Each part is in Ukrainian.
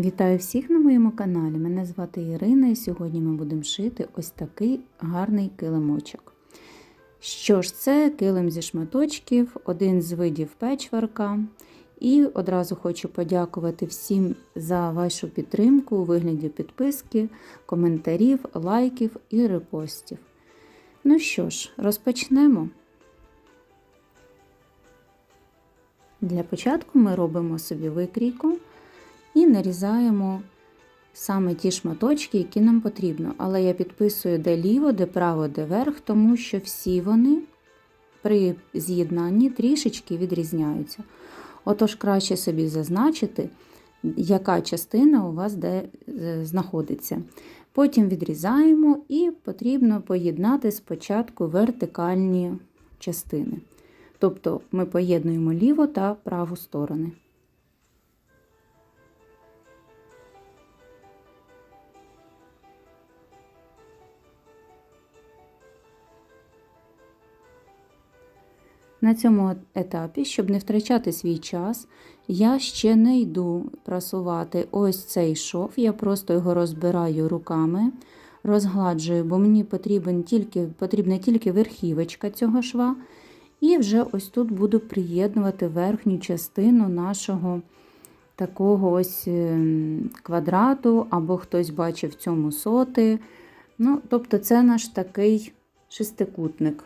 Вітаю всіх на моєму каналі. Мене звати Ірина і сьогодні ми будемо шити ось такий гарний килимочок. Що ж, це килим зі шматочків, один з видів печварка. І одразу хочу подякувати всім за вашу підтримку у вигляді підписки, коментарів, лайків і репостів. Ну що ж, розпочнемо. Для початку ми робимо собі викрійку і нарізаємо саме ті шматочки, які нам потрібно. Але я підписую де ліво, де право, де верх, тому що всі вони при з'єднанні трішечки відрізняються. Отож, краще собі зазначити, яка частина у вас де знаходиться. Потім відрізаємо і потрібно поєднати спочатку вертикальні частини. Тобто ми поєднуємо ліву та праву сторони. На цьому етапі, щоб не втрачати свій час, я ще не йду прасувати ось цей шов, я просто його розбираю руками, розгладжую, бо мені потрібен тільки, потрібна тільки верхівочка цього шва. І вже ось тут буду приєднувати верхню частину нашого такого ось ем, квадрату, або хтось бачив в цьому соти. Ну, Тобто, це наш такий шестикутник.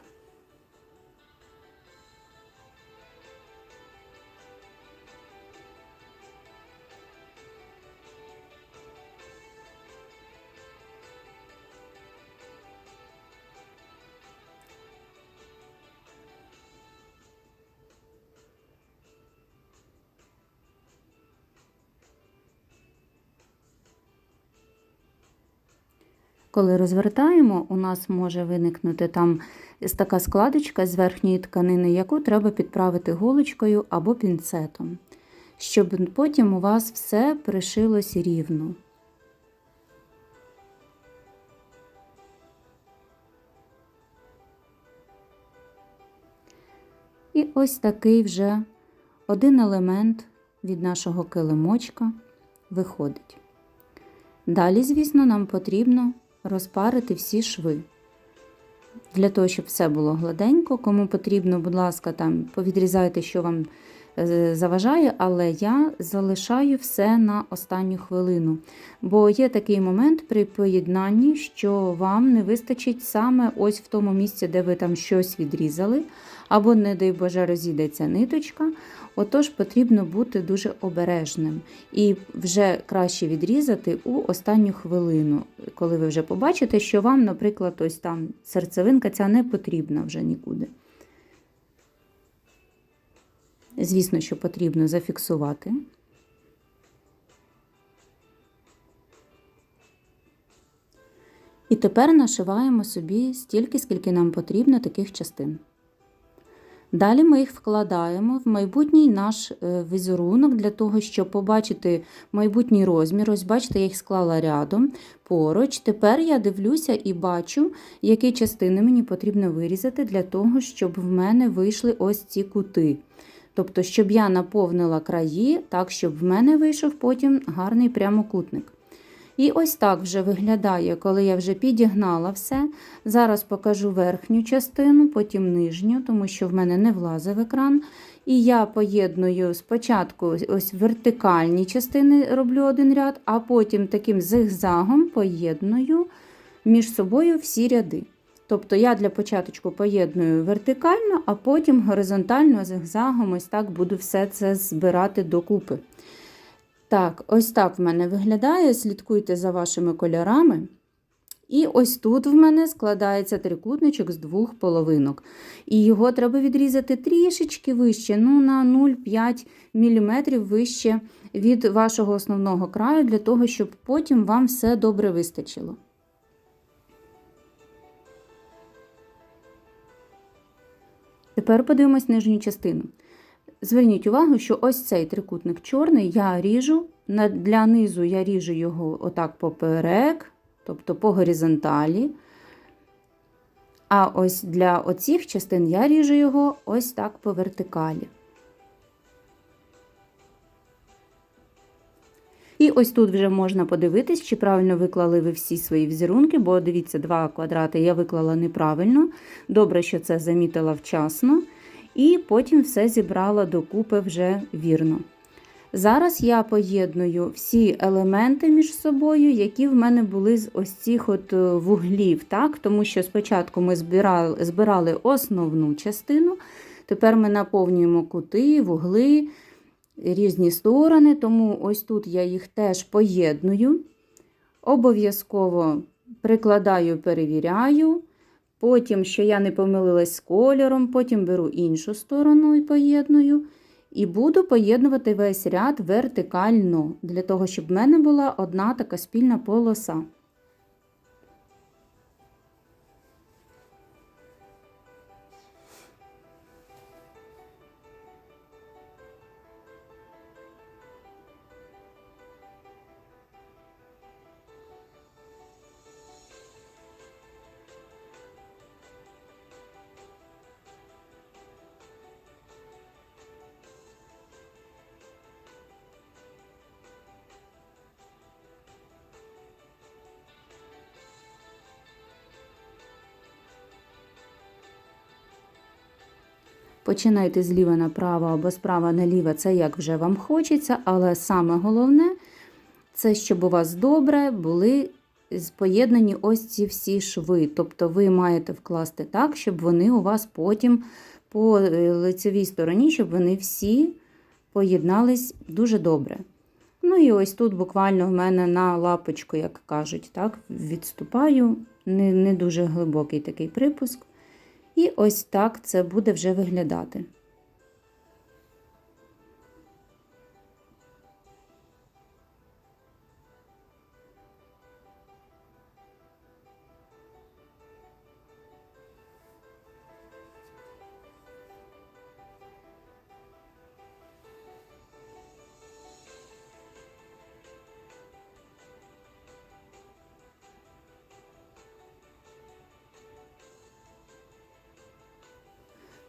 Коли розвертаємо, у нас може виникнути там така складочка з верхньої тканини, яку треба підправити голочкою або пінцетом, щоб потім у вас все пришилось рівно. І ось такий вже один елемент від нашого килимочка виходить. Далі, звісно, нам потрібно розпарити всі шви. Для того, щоб все було гладенько, кому потрібно, будь ласка, там повідрізайте, що вам е, заважає, але я залишаю все на останню хвилину. Бо є такий момент при поєднанні, що вам не вистачить саме ось в тому місці, де ви там щось відрізали, або, не дай Боже, розійдеться ниточка. Отож, потрібно бути дуже обережним і вже краще відрізати у останню хвилину, коли ви вже побачите, що вам, наприклад, ось там серцевинка ця не потрібна вже нікуди. Звісно, що потрібно зафіксувати. І тепер нашиваємо собі стільки, скільки нам потрібно таких частин. Далі ми їх вкладаємо в майбутній наш е, візерунок для того, щоб побачити майбутній розмір. Ось, бачите, я їх склала рядом поруч. Тепер я дивлюся і бачу, які частини мені потрібно вирізати для того, щоб в мене вийшли ось ці кути. Тобто, щоб я наповнила краї, так, щоб в мене вийшов потім гарний прямокутник. І ось так вже виглядає, коли я вже підігнала все. Зараз покажу верхню частину, потім нижню, тому що в мене не влазив екран. І я поєдную спочатку ось вертикальні частини роблю один ряд, а потім таким зигзагом поєдную між собою всі ряди. Тобто я для початку поєдную вертикально, а потім горизонтально зигзагом ось так буду все це збирати докупи. Так, ось так в мене виглядає. Слідкуйте за вашими кольорами. І ось тут в мене складається трикутничок з двох половинок. І його треба відрізати трішечки вище, ну на 0,5 мм вище від вашого основного краю, для того, щоб потім вам все добре вистачило. Тепер подивимось нижню частину. Зверніть увагу, що ось цей трикутник чорний я ріжу, для низу я ріжу його отак поперек, тобто по горизонталі. А ось для оцих частин я ріжу його ось так по вертикалі. І ось тут вже можна подивитись, чи правильно виклали ви всі свої візерунки, бо дивіться, два квадрати я виклала неправильно. Добре, що це замітила вчасно. І потім все зібрала докупи вже вірно. Зараз я поєдную всі елементи між собою, які в мене були з ось цих от е, вуглів. так? Тому що спочатку ми збирали, збирали основну частину, тепер ми наповнюємо кути, вугли, різні сторони, тому ось тут я їх теж поєдную. Обов'язково прикладаю, перевіряю. Потім, що я не помилилась з кольором, потім беру іншу сторону і поєдную. І буду поєднувати весь ряд вертикально, для того, щоб в мене була одна така спільна полоса. Починайте зліва направо або справа наліво, це як вже вам хочеться, але саме головне це щоб у вас добре були поєднані ось ці всі шви. Тобто ви маєте вкласти так, щоб вони у вас потім по е, лицевій стороні, щоб вони всі поєднались дуже добре. Ну і ось тут буквально в мене на лапочку, як кажуть, так, відступаю, не, не дуже глибокий такий припуск. І ось так це буде вже виглядати.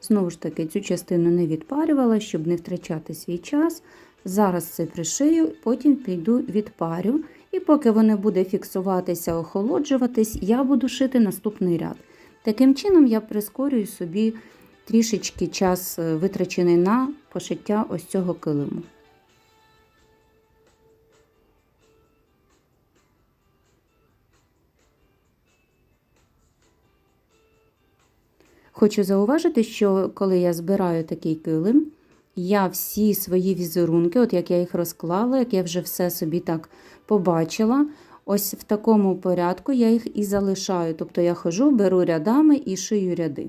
Знову ж таки, цю частину не відпарювала, щоб не втрачати свій час. Зараз це пришию, потім піду відпарю. І поки воно буде фіксуватися, охолоджуватись, я буду шити наступний ряд. Таким чином, я прискорюю собі трішечки час е, витрачений на пошиття ось цього килиму. Хочу зауважити, що коли я збираю такий килим, я всі свої візерунки, от як я їх розклала, як я вже все собі так побачила, ось в такому порядку я їх і залишаю. Тобто я хожу, беру рядами і шию ряди.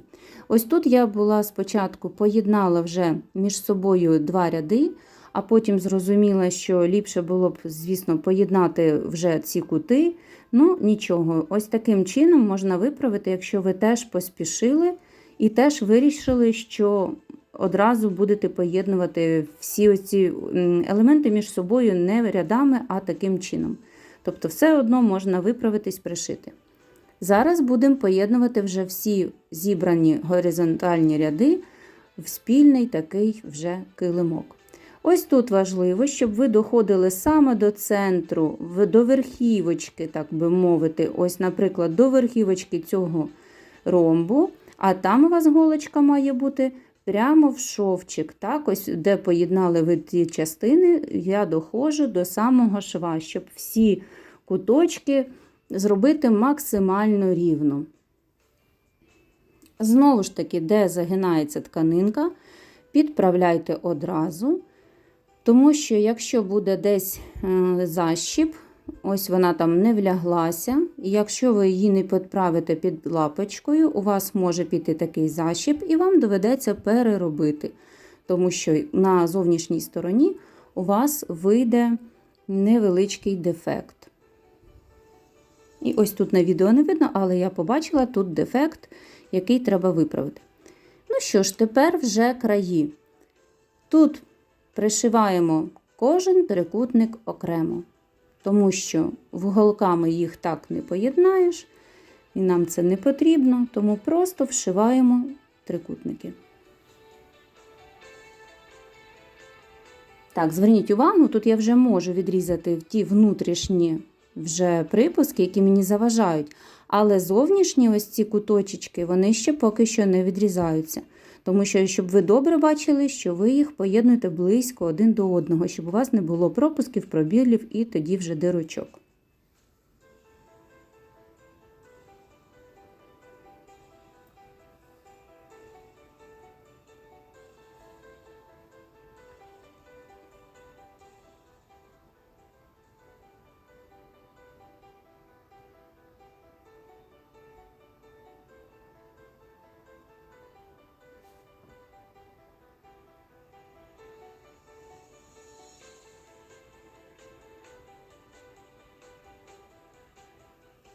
Ось тут я була спочатку поєднала вже між собою два ряди, а потім зрозуміла, що ліпше було б, звісно, поєднати вже ці кути. Ну, нічого, ось таким чином можна виправити, якщо ви теж поспішили. І теж вирішили, що одразу будете поєднувати всі ці елементи між собою не рядами, а таким чином. Тобто, все одно можна виправитись, пришити. Зараз будемо поєднувати вже всі зібрані горизонтальні ряди в спільний такий вже килимок. Ось тут важливо, щоб ви доходили саме до центру, до верхівочки, так би мовити, ось, наприклад, до верхівочки цього ромбу. А там у вас голочка має бути прямо в шовчик. Так, ось Де поєднали ви ті частини, я доходжу до самого шва, щоб всі куточки зробити максимально рівно. Знову ж таки, де загинається тканинка, підправляйте одразу, тому що, якщо буде десь е, защіп, Ось вона там не вляглася. І якщо ви її не підправите під лапочкою, у вас може піти такий защіп, і вам доведеться переробити. Тому що на зовнішній стороні у вас вийде невеличкий дефект. І ось тут на відео не видно, але я побачила тут дефект, який треба виправити. Ну що ж, тепер вже краї. Тут пришиваємо кожен трикутник окремо тому що вуголками їх так не поєднаєш, і нам це не потрібно, тому просто вшиваємо трикутники. Так, зверніть увагу, тут я вже можу відрізати ті внутрішні вже припуски, які мені заважають. Але зовнішні ось ці куточечки, вони ще поки що не відрізаються. Тому що, щоб ви добре бачили, що ви їх поєднуєте близько один до одного, щоб у вас не було пропусків, пробілів і тоді вже дирочок.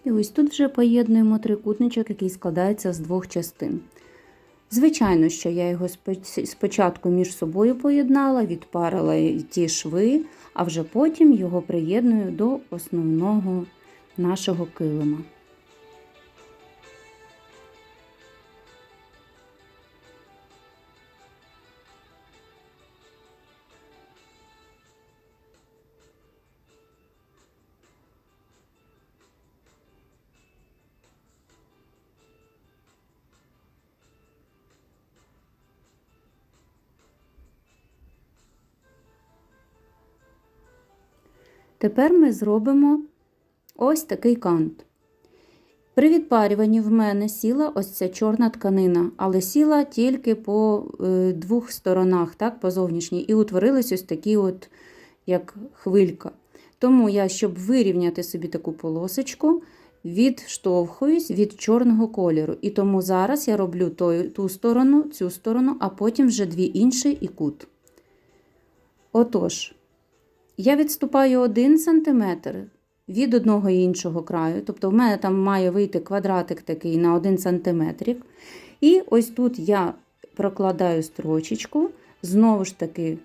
І ось тут вже поєднуємо трикутничок, який складається з двох частин. Звичайно, що я його спочатку між собою поєднала, відпарила ті шви, а вже потім його приєдную до основного нашого килима. Тепер ми зробимо ось такий кант. При відпарюванні в мене сіла ось ця чорна тканина, але сіла тільки по е, двох сторонах, так, по зовнішній, і утворились ось такі от, як хвилька. Тому я, щоб вирівняти собі таку полосочку, відштовхуюсь від чорного кольору. І тому зараз я роблю ту, ту сторону, цю сторону, а потім вже дві інші і кут. Отож, я відступаю 1 см від одного іншого краю, тобто в мене там має вийти квадратик такий на 1 см. І ось тут я прокладаю строчечку, знову ж таки,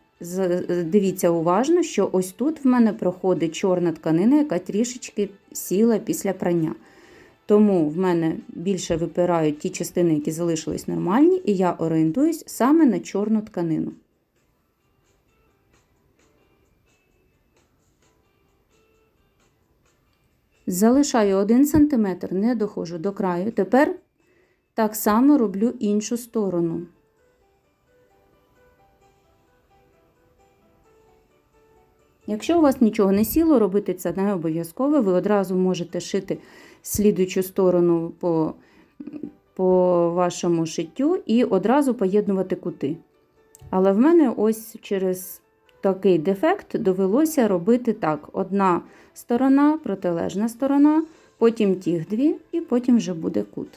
дивіться уважно, що ось тут в мене проходить чорна тканина, яка трішечки сіла після прання. Тому в мене більше випирають ті частини, які залишились нормальні, і я орієнтуюсь саме на чорну тканину. Залишаю 1 см, не доходжу до краю. Тепер так само роблю іншу сторону. Якщо у вас нічого не сіло, робити це не обов'язково. Ви одразу можете шити слідуючу сторону по, по вашому шиттю і одразу поєднувати кути. Але в мене ось через такий дефект довелося робити так: одна сторона, протилежна сторона, потім тих дві, і потім вже буде кут.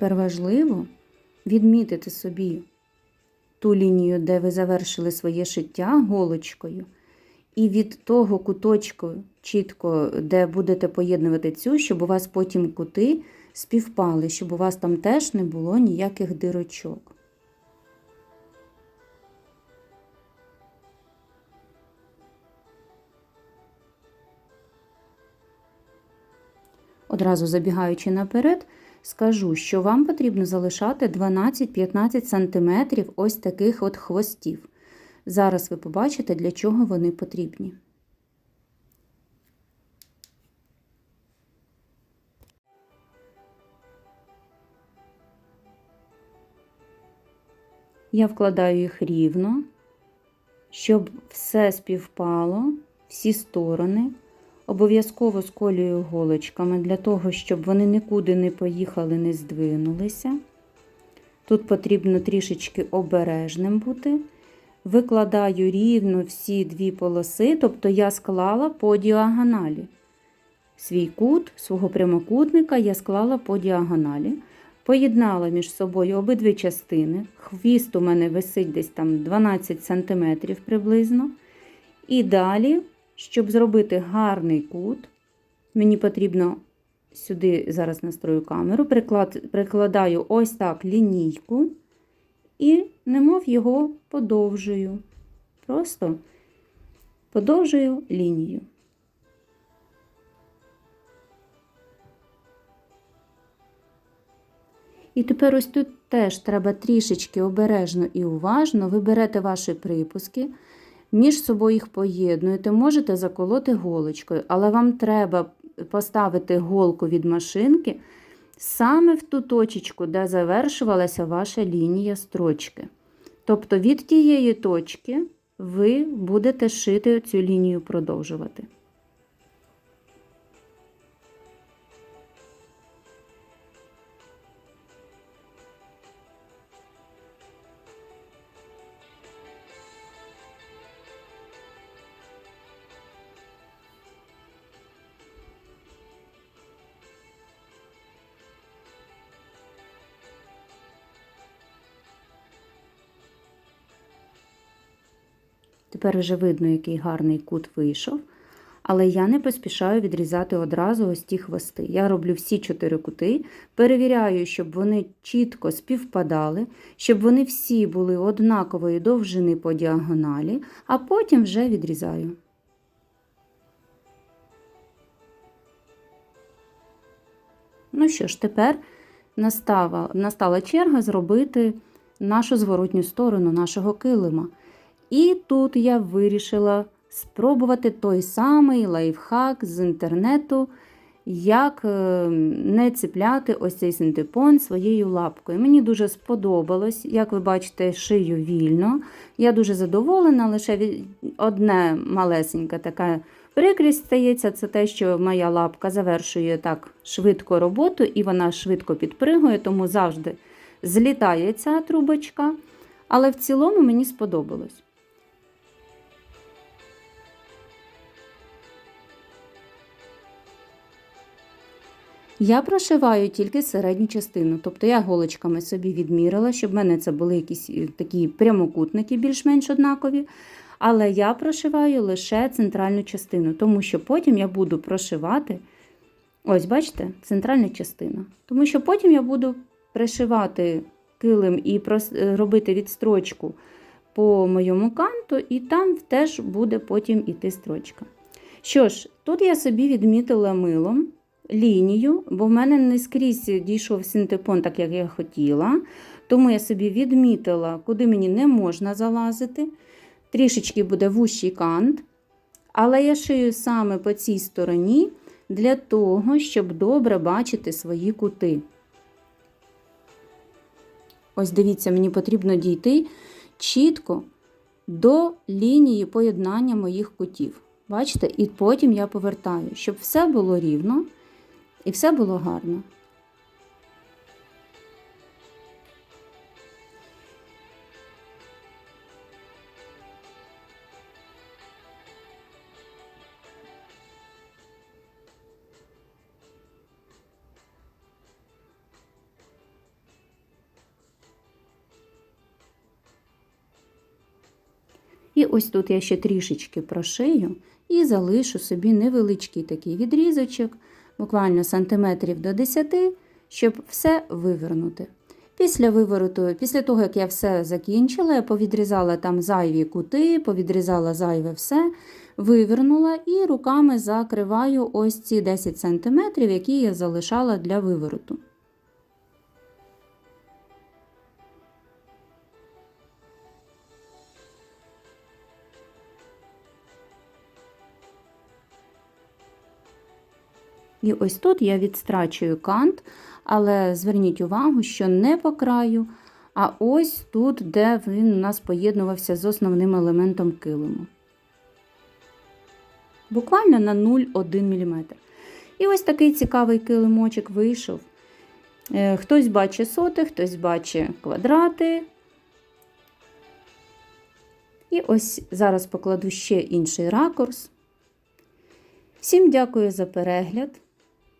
Тепер важливо відмітити собі ту лінію, де ви завершили своє шиття голочкою, і від того куточку, чітко, де будете поєднувати цю, щоб у вас потім кути співпали, щоб у вас там теж не було ніяких дирочок. Одразу забігаючи наперед, скажу, що вам потрібно залишати 12-15 см ось таких от хвостів. Зараз ви побачите, для чого вони потрібні. Я вкладаю їх рівно, щоб все співпало, всі сторони. Обов'язково сколюю голочками для того, щоб вони нікуди не поїхали, не здвинулися. Тут потрібно трішечки обережним бути. Викладаю рівно всі дві полоси, тобто я склала по діагоналі. Свій кут, свого прямокутника я склала по діагоналі. Поєднала між собою обидві частини. Хвіст у мене висить десь там 12 см приблизно. І далі, щоб зробити гарний кут, мені потрібно сюди зараз настрою камеру, приклад, прикладаю ось так лінійку і немов його подовжую. Просто подовжую лінію. І тепер ось тут теж треба трішечки обережно і уважно. Ви берете ваші припуски, між собою їх поєднуєте, можете заколоти голочкою, але вам треба поставити голку від машинки саме в ту точечку, де завершувалася ваша лінія строчки. Тобто від тієї точки ви будете шити цю лінію продовжувати. Тепер вже видно, який гарний кут вийшов. Але я не поспішаю відрізати одразу ось ті хвости. Я роблю всі чотири кути, перевіряю, щоб вони чітко співпадали, щоб вони всі були однакової довжини по діагоналі, а потім вже відрізаю. Ну що ж, тепер настала, настала черга зробити нашу зворотню сторону нашого килима. І тут я вирішила спробувати той самий лайфхак з інтернету, як е, не цепляти ось цей синтепон своєю лапкою. Мені дуже сподобалось, як ви бачите, шию вільно. Я дуже задоволена, лише одне малесенька така прикрість стається, це те, що моя лапка завершує так швидко роботу і вона швидко підпригує, тому завжди злітає ця трубочка. Але в цілому мені сподобалось. Я прошиваю тільки середню частину, тобто я голочками собі відмірила, щоб в мене це були якісь е, такі прямокутники, більш-менш однакові. Але я прошиваю лише центральну частину, тому що потім я буду прошивати, ось, бачите, центральна частина. Тому що потім я буду пришивати килим і е, робити відстрочку по моєму канту, і там теж буде потім іти строчка. Що ж, тут я собі відмітила милом лінію, бо в мене не скрізь дійшов синтепон, так як я хотіла. Тому я собі відмітила, куди мені не можна залазити. Трішечки буде вущий кант. Але я шию саме по цій стороні для того, щоб добре бачити свої кути. Ось дивіться, мені потрібно дійти чітко до лінії поєднання моїх кутів. Бачите? І потім я повертаю, щоб все було рівно. І все було гарно. І ось тут я ще трішечки прошию і залишу собі невеличкий такий відрізочок буквально сантиметрів до 10, щоб все вивернути. Після вивороту, після того, як я все закінчила, я повідрізала там зайві кути, повідрізала зайве все, вивернула і руками закриваю ось ці 10 см, які я залишала для вивороту. І ось тут я відстрачую кант, але зверніть увагу, що не по краю, а ось тут, де він у нас поєднувався з основним елементом килиму. Буквально на 0,1 мм. І ось такий цікавий килимочок вийшов. Е, хтось бачить соти, хтось бачить квадрати. І ось зараз покладу ще інший ракурс. Всім дякую за перегляд